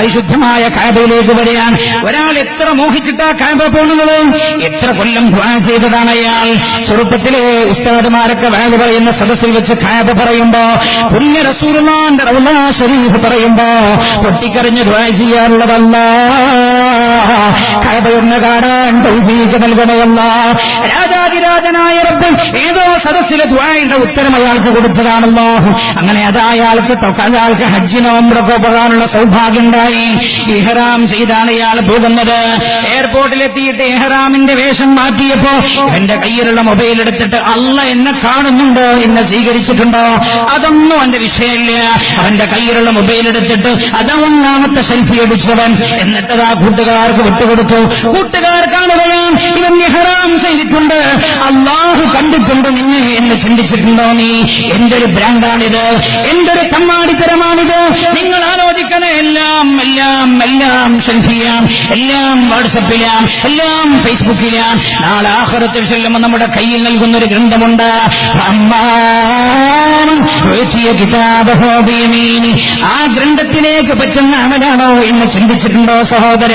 പരിശുദ്ധമായ കാബയിലേക്ക് വരികയാണ്. ഒരാൾ എത്ര മോഹിച്ചിട്ടാ കാബ പോകുന്നത്? എത്ര കൊല്ലം ദ്വാ ചെയ്തതാണ് അയാൾ. ചെറുപ്പത്തിലെ ഉസ്താദുമാരൊക്കെ വാഴ പറയുന്ന സദസ്സിൽ വെച്ച് കാബ പറയുമ്പോ പുണ്യ റസൂർമാന്റെ ഷരീഫ് പറയുമ്പോ പൊട്ടിക്കറിഞ്ഞ് ദ്വാ ചെയ്യാറുള്ളതല്ല കാബയൊന്ന് കാണാൻ നൽകണമല്ല രാജാതിരാജനായ റബ്ബ് ഏതോ സദസ്സിലെ ദ്വായയുടെ ഉത്തരം അയാൾക്ക് കൊടുത്തതാണല്ലോ. അങ്ങനെ അത് അയാൾക്ക് അയാൾക്ക് ഹജ്ജിനോ ഉംറക്കോ പോകാനുള്ള സൗഭാഗ്യം ഉണ്ടായി ഇഹ്റാം ചെയ്താണ് ഇയാൾ പോകുന്നത്. എയർപോർട്ടിലെത്തിയിട്ട് ഇഹ്റാമിന്റെ വേഷം മാറ്റിയപ്പോ എന്റെ കയ്യിലുള്ള മൊബൈൽ എടുത്തിട്ട് അല്ല എന്നെ കാണുന്നുണ്ടോ എന്നെ സ്വീകരിച്ചിട്ടുണ്ടോ? അതൊന്നും എന്റെ വിഷയമില്ല. അവന്റെ കയ്യിലുള്ള മൊബൈൽ എടുത്തിട്ട് അതൊന്നാമത്തെ സെൽഫി അടിച്ചവൻ എന്നിട്ടത് ആ കൂട്ടുകാർക്ക് വിട്ടുകൊടുത്തു. കൂട്ടുകാർക്കാണ് കാണുകയാണ് ഇവൻ ഇഹ്റാം ചെയ്തിട്ടുണ്ട്. അള്ളാഹു കണ്ടിട്ടുണ്ട് നിന്നെ എന്ന് ചിന്തിച്ചിട്ടുണ്ടോ നീ? എന്തൊരു ബ്രാൻഡാണിത് എന്തൊരു കമ്മാടിത്തരമാണിത് നിങ്ങൾ ആലോചിക്കണേ എല്ലാം എല്ലാം എല്ലാം സെൽഫിയാം എല്ലാം വാട്സപ്പിലാം എല്ലാം ഫേസ്ബുക്കിലാം. നാളെ ആഹ്റത്തിൽ ചെല്ലുമ്പോൾ നമ്മുടെ കയ്യിൽ നൽകുന്ന ഒരു ഗ്രന്ഥമുണ്ട്. ആ ഗ്രന്ഥത്തിലേക്ക് പറ്റുന്ന അവനാണോ എന്ന് ചിന്തിച്ചിട്ടുണ്ടോ സഹോദര?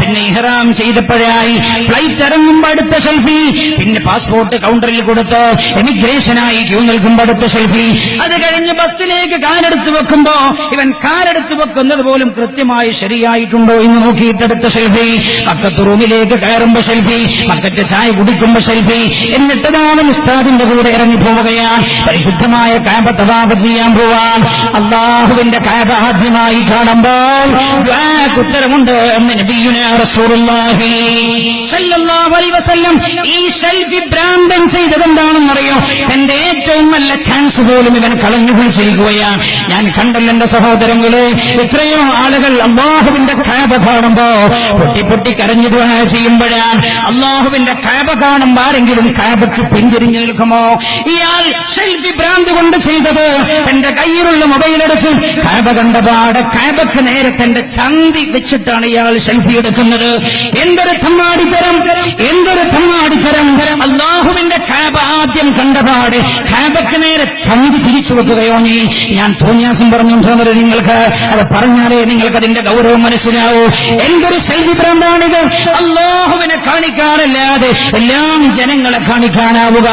പിന്നെ ഇഹ്റാം ചെയ്തപ്പോഴായി ഫ്ലൈറ്റ് ഇറങ്ങുമ്പോ അടുത്ത സെൽഫി പിന്നെ പാസ്പോർട്ട് കൗണ്ടറിൽ കൊടുത്ത് എമിഗ്രേഷനായി ക്യൂ നിൽക്കുമ്പോ അടുത്ത സെൽഫി. അത് കഴിഞ്ഞ് ബസ്സിലേക്ക് കാലെടുത്ത് വെക്കുമ്പോ ഇവൻ കാലെടുത്ത് വെക്കുന്നത് പോലും കൃത്യമായി ശരിയായിട്ടുണ്ടോ എന്ന് നോക്കിയിട്ടെടുത്ത സെൽഫി. മക്കത്ത് റൂമിലേക്ക് കയറുമ്പോ സെൽഫി മക്കത്ത് ചായ കുടിക്കുമ്പോ സെൽഫി. എന്നിട്ടതാണ് ഉസ്താദിന്റെ കൂടെ ഇറങ്ങി പോവുകയാണ് പരിശുദ്ധമായ കാബ തവാഫ് ചെയ്യാൻ പോവാൻ അള്ളാഹുവിന്റെ കാബ ആദ്യമായി കാണുമ്പോൾ ഉത്തരമുണ്ട് എന്ന് വസല്ലം ഈ സെൽഫി ഭ്രാന്തൻ ചെയ്തതെന്താണെന്നറിയോ? എന്റെ ഏറ്റവും നല്ല ചാൻസ് പോലും ഇവൻ കളഞ്ഞുകൊണ്ട് ചെയ്യുകയാണ്. ഞാൻ കണ്ടല്ലോ എന്റെ സഹോദരങ്ങളെ ഇത്രയും ആളുകൾ അള്ളാഹുവിന്റെ കാബ കാണുമ്പോ പൊട്ടി പൊട്ടി കരഞ്ഞു ചെയ്യുമ്പോഴാണ് അള്ളാഹുവിന്റെ കാബ കാണുമ്പോ ആരെങ്കിലും കാബയ്ക്ക് പിന്തിരിഞ്ഞു നിൽക്കുമോ? ഇയാൾ സെൽഫി ഭ്രാന്ത് കൊണ്ട് ചെയ്തത് തന്റെ കയ്യിലുള്ള മൊബൈലെടുത്ത് കാബ കണ്ടപാട് കാബയ്ക്ക് നേരെ തന്റെ ചന്തി വെച്ചിട്ടാണ് ഇയാൾ സെൽഫി എടുക്കുന്നത്. എന്തൊരു തമ്മാടിത്തരം? അള്ളാഹുവിന്റെ കാബ ആദ്യം കണ്ടപാട്. ഖാബക്ക് നേരെ ചന്തി തിരിച്ചു വെക്കുകയോ നീ. ഞാൻ തോന്നിയാസം പറഞ്ഞു തോന്നുന്നത് നിങ്ങൾക്ക് അത് പറഞ്ഞാലേ നിങ്ങൾക്ക് അതിന്റെ ഗൗരവം മനസ്സിലാവൂ. എന്തൊരു ശൈലി ഭ്രാന്താണിത് അള്ളാഹുവിനെ കാണിക്കാനല്ലാതെ എല്ലാം ജനങ്ങളെ കാണിക്കാനാവുക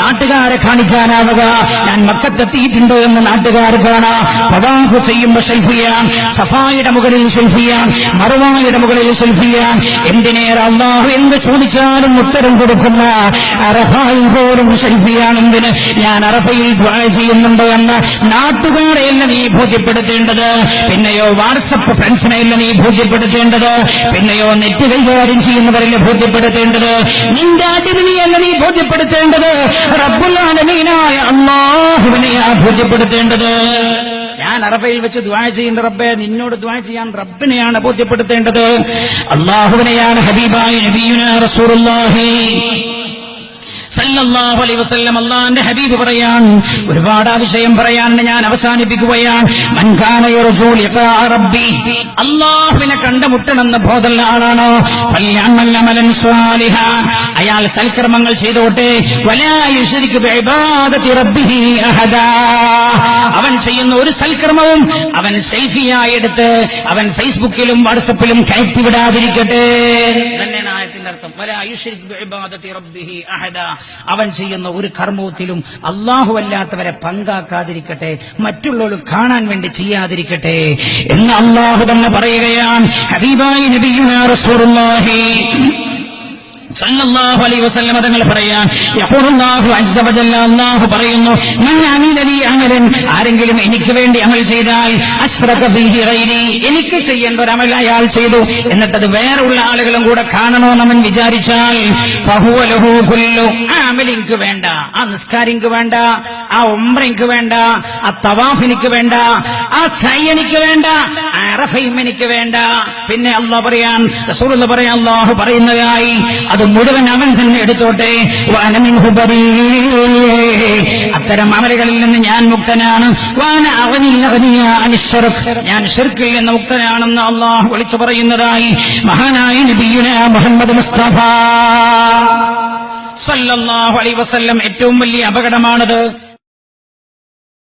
നാട്ടുകാരെ കാണിക്കാനാവുക. ഞാൻ മക്കത്തെത്തിയിട്ടുണ്ടോ എന്ന് നാട്ടുകാർ കാണാം. പ്രവാഹു ചെയ്യുമ്പോ സെൽഫിയാൻ സഫായുടെ മുകളിൽ സെൽഫിയാൻ മറുവായുടെ മുകളിൽ സെൽഫിയാൻ എന്തിനേറെ അള്ളാഹു എന്ത് ചോദിച്ചാലും ഉത്തരം കൊടുക്കുന്ന അറഫായിൽ പോലും സെൽഫിയാണ് ഞാൻ അറഫയിൽ ദ്വാര ചെയ്യുന്നുണ്ടോ എന്ന് നാട്ടുകാരെയല്ല നീ ബോധ്യപ്പെടുത്തേണ്ടത്? പിന്നെയോ വാട്സപ്പ് ഫ്രണ്ട്സിനെയല്ല നീ ബോധ്യപ്പെടുത്തേണ്ടത്? പിന്നെയോ നെറ്റ് കൈകാര്യം ചെയ്യുന്നവരല്ല ബോധ്യപ്പെടുത്തേണ്ടത്? നിന്റെ അതിരിനെയല്ല നീ ബോധ്യപ്പെടുത്തേണ്ടത്? റബ്ബുലാലമീനായ അള്ളാഹുവിനെയാ ബോധ്യപ്പെടുത്തേണ്ടത്. ഞാൻ അറബയിൽ വെച്ച് ദ്വാ ചെയ്യുന്ന റബ്ബെ നിന്നോട് ദ്വാ ചെയ്യാൻ റബ്ബിനെയാണ് ബോധ്യപ്പെടുത്തേണ്ടത്. അള്ളാഹുവിനെയാണ് ഹബീബായി നബീന റസൂറുല്ലാഹി അള്ളാന്റെ ഹബീബ് പറയാൻ ഒരുപാട് വിഷയം പറയാൻ ഞാൻ അവസാനിപ്പിക്കുകയാണ്. അള്ളാഹുവിനെ കണ്ടുമുട്ടണമെന്ന് ബോധമുള്ള ആളാണോ? അയാൾ സൽക്കർമ്മങ്ങൾ ചെയ്തോട്ടെ. അവൻ ചെയ്യുന്ന ഒരു സൽക്കർമ്മവും അവൻ സെൽഫിയായി എടുത്ത് അവൻ ഫേസ്ബുക്കിലും വാട്സപ്പിലും കയറ്റി വിടാതിരിക്കട്ടെ. അർത്ഥം. അവൻ ചെയ്യുന്ന ഒരു കർമ്മത്തിലും അള്ളാഹു അല്ലാത്തവരെ പങ്കാക്കാതിരിക്കട്ടെ മറ്റുള്ളവർ കാണാൻ വേണ്ടി ചെയ്യാതിരിക്കട്ടെ എന്ന് അള്ളാഹു തന്നെ പറയുകയാണ്. ഹബീബായി നബിയുനാ റസൂലുള്ളാഹി. സല്ലല്ലാഹു അലൈഹി വസല്ലമ പറയുന്നു മൻ ആരെങ്കിലും എനിക്ക് വേണ്ടി അമൽ ചെയ്താൽ എനിക്ക് ചെയ്യേണ്ട ഒരു അമൽ അയാൾ ചെയ്തു. എന്നിട്ടത് വേറെ ഉള്ള ആളുകളും കൂടെ കാണണമെന്ന് അവൻ വിചാരിച്ചാൽ ഫഹുവ കുല്ലു ആ അമൽ വേണ്ട ആ നിസ്കാരം എനിക്ക് വേണ്ട ആ ഉംറ വേണ്ട ആ തവാഫ് വേണ്ട ആ സൈ വേണ്ട ആ എനിക്ക് വേണ്ട പിന്നെ അള്ളാഹ് പറയാൻ റസൂലുള്ള പറയാൻ അള്ളാഹു പറയുന്നതായി. അത് മുഴുവൻ അവൻ തന്നെ എടുത്തോട്ടെ. അത്തരം അമലുകളിൽ നിന്ന് ഞാൻ മുക്തനാണ്. ഞാൻ ഷിർക്കിൽ നിന്ന് മുക്തനാണെന്ന് അള്ളാഹു വിളിച്ചു പറയുന്നതായി. മഹാനായ നബിയുന മുഹമ്മദ് മുസ്തഫ. സല്ലല്ലാഹു അലൈഹി വസല്ലം ഏറ്റവും വലിയ അപകടമാണത്.